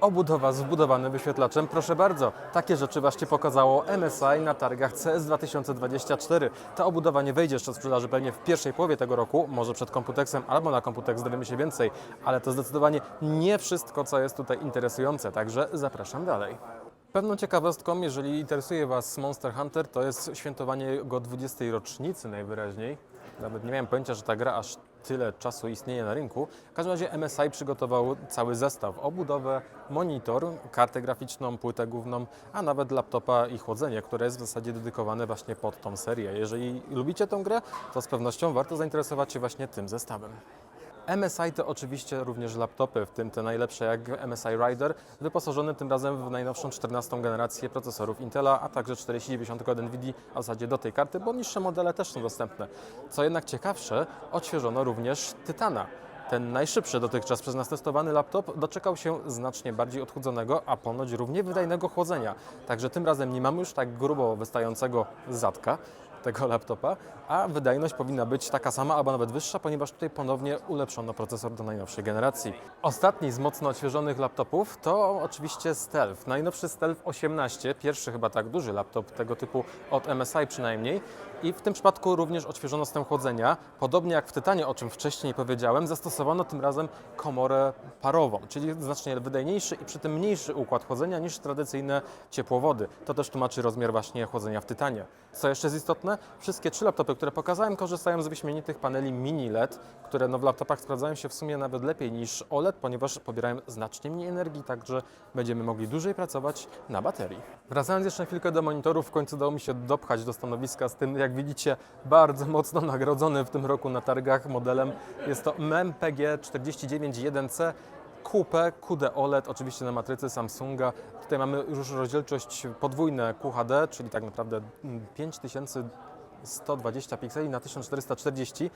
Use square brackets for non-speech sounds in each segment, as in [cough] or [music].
Obudowa z wbudowanym wyświetlaczem, proszę bardzo. Takie rzeczy właśnie pokazało MSI na targach CS 2024. Ta obudowa nie wejdzie jeszcze w sprzedaży pewnie w pierwszej połowie tego roku, może przed Computexem albo na Computex dowiemy się więcej, ale to zdecydowanie nie wszystko, co jest tutaj interesujące, także zapraszam dalej. Pewną ciekawostką, jeżeli interesuje Was Monster Hunter, to jest świętowanie jego 20. rocznicy najwyraźniej. Nawet nie miałem pojęcia, że ta gra aż tyle czasu istnieje na rynku. W każdym razie MSI przygotował cały zestaw, obudowę, monitor, kartę graficzną, płytę główną, a nawet laptopa i chłodzenie, które jest w zasadzie dedykowane właśnie pod tą serię. Jeżeli lubicie tę grę, to z pewnością warto zainteresować się właśnie tym zestawem. MSI to oczywiście również laptopy, w tym te najlepsze jak MSI Rider, wyposażone tym razem w najnowszą 14 generację procesorów Intela, a także 4090 od NVIDIA, a w zasadzie do tej karty, bo niższe modele też są dostępne. Co jednak ciekawsze, odświeżono również Tytana. Ten najszybszy dotychczas przez nas testowany laptop doczekał się znacznie bardziej odchudzonego, a ponoć równie wydajnego chłodzenia. Także tym razem nie mamy już tak grubo wystającego zadka tego laptopa, a wydajność powinna być taka sama, albo nawet wyższa, ponieważ tutaj ponownie ulepszono procesor do najnowszej generacji. Ostatni z mocno odświeżonych laptopów to oczywiście Stealth. Najnowszy Stealth 18, pierwszy chyba tak duży laptop tego typu od MSI przynajmniej. I w tym przypadku również odświeżono system chłodzenia. Podobnie jak w Tytanie, o czym wcześniej powiedziałem, zastosowano tym razem komorę parową, czyli znacznie wydajniejszy i przy tym mniejszy układ chłodzenia niż tradycyjne ciepłowody. To też tłumaczy rozmiar właśnie chłodzenia w Tytanie. Co jeszcze jest istotne? Wszystkie trzy laptopy, które pokazałem, korzystają z wyśmienitych paneli mini LED, które no w laptopach sprawdzają się w sumie nawet lepiej niż OLED, ponieważ pobierają znacznie mniej energii, także będziemy mogli dłużej pracować na baterii. Wracając jeszcze chwilkę do monitorów, w końcu udało mi się dopchać do stanowiska z tym, jak widzicie, bardzo mocno nagrodzonym w tym roku na targach modelem. Jest to MPG 491C. QP, QD OLED, oczywiście na matrycy Samsunga. Tutaj mamy już rozdzielczość podwójne QHD, czyli tak naprawdę mm, 5120 pikseli na 1440.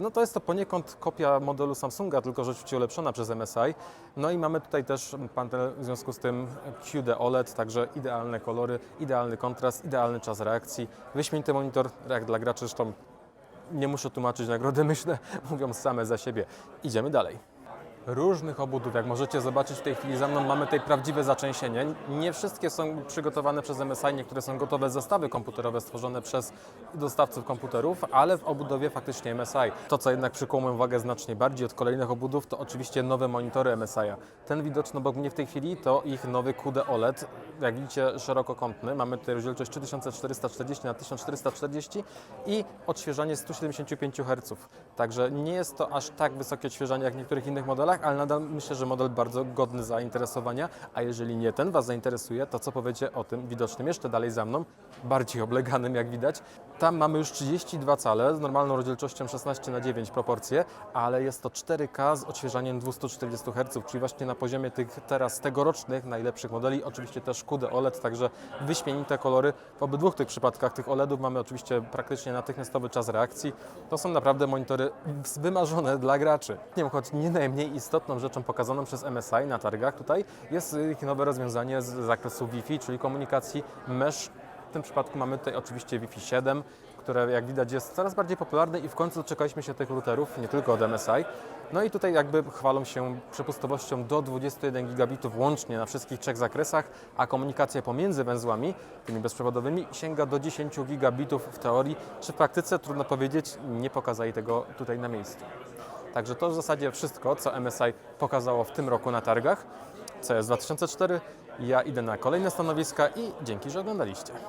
No to jest to poniekąd kopia modelu Samsunga, tylko że oczywiście ulepszona przez MSI. No i mamy tutaj też panel w związku z tym QD OLED, także idealne kolory, idealny kontrast, idealny czas reakcji. Wyśmienity monitor, jak dla graczy zresztą nie muszę tłumaczyć nagrody, [laughs] myślę, mówią same za siebie. Idziemy dalej różnych obudów. Jak możecie zobaczyć w tej chwili za mną mamy tutaj prawdziwe zaczęsienie. Nie wszystkie są przygotowane przez MSI, niektóre są gotowe zestawy komputerowe stworzone przez dostawców komputerów, ale w obudowie faktycznie MSI. To, co jednak przykuło moją uwagę znacznie bardziej od kolejnych obudów, to oczywiście nowe monitory MSI'a. Ten widoczny obok mnie w tej chwili to ich nowy QD OLED. Jak widzicie, szerokokątny. Mamy tutaj rozdzielczość 3440 na 1440 i odświeżanie 175 Hz. Także nie jest to aż tak wysokie odświeżanie jak w niektórych innych modelach, ale nadal myślę, że model bardzo godny zainteresowania, a jeżeli nie ten Was zainteresuje, to co powiecie o tym widocznym jeszcze dalej za mną, bardziej obleganym jak widać. Tam mamy już 32 cale z normalną rozdzielczością 16 na 9 proporcje, ale jest to 4K z odświeżaniem 240 Hz, czyli właśnie na poziomie tych teraz tegorocznych najlepszych modeli, oczywiście też QD OLED, także wyśmienite kolory. W obydwu tych przypadkach tych OLEDów mamy oczywiście praktycznie natychmiastowy czas reakcji. To są naprawdę monitory wymarzone dla graczy. Nie wiem, choć nie najmniej istotną rzeczą pokazaną przez MSI na targach tutaj jest ich nowe rozwiązanie z zakresu Wi-Fi, czyli komunikacji mesh. W tym przypadku mamy tutaj oczywiście Wi-Fi 7, które jak widać jest coraz bardziej popularne i w końcu doczekaliśmy się tych routerów, nie tylko od MSI. No i tutaj jakby chwalą się przepustowością do 21 gigabitów łącznie na wszystkich trzech zakresach, a komunikacja pomiędzy węzłami, tymi bezprzewodowymi, sięga do 10 gigabitów w teorii, czy w praktyce trudno powiedzieć, nie pokazali tego tutaj na miejscu. Także to w zasadzie wszystko, co MSI pokazało w tym roku na targach. CS 2004. Ja idę na kolejne stanowiska i dzięki, że oglądaliście.